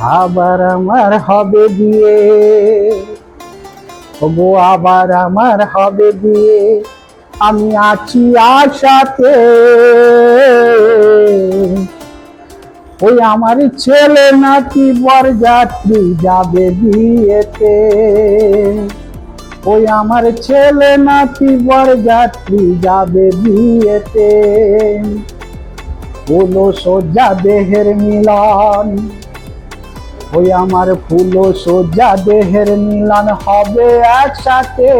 আবার আমার হবে বিয়ে। গো আবার আমার হবে বিয়ে। আমি আছি আশাতে। ওই আমার ছেলে নাকি বরযাত্রী যাবে বিয়েতে। ওই আমার ছেলে নাকি বরযাত্রী যাবে বিয়েতে। ফুলো সোজা দেহের মিলন। ওই আমার ফুলো সোজা দেহের মিলন হবে একসাথে।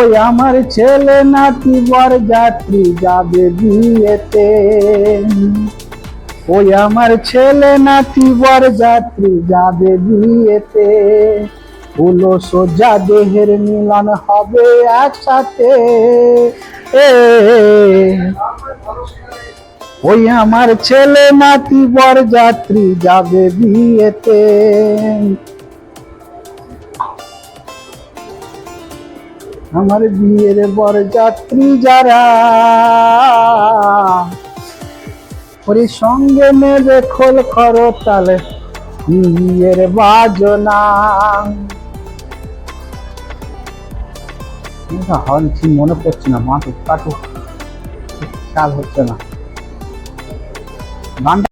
ওই আমার ছেলে নাতি বর যাত্রী যাবে বিয়েতে। ওই আমার ছেলে নাতি বর যাত্রী যাবে বিয়েতে। ফুলো সোজা দেহের মিলন হবে একসাথে। এ ওই আমার ছেলে নাতি বর যাত্রী যাবে বিয়েতে। আমার বিয়ের বর যাত্রী যারা, ওরে সঙ্গে নেবে খোল খরো তালে বিয়ের বাজনা। হন ঠিক মনে পড়ছে না মা তো কাটু খেয়াল হচ্ছে না। গানটা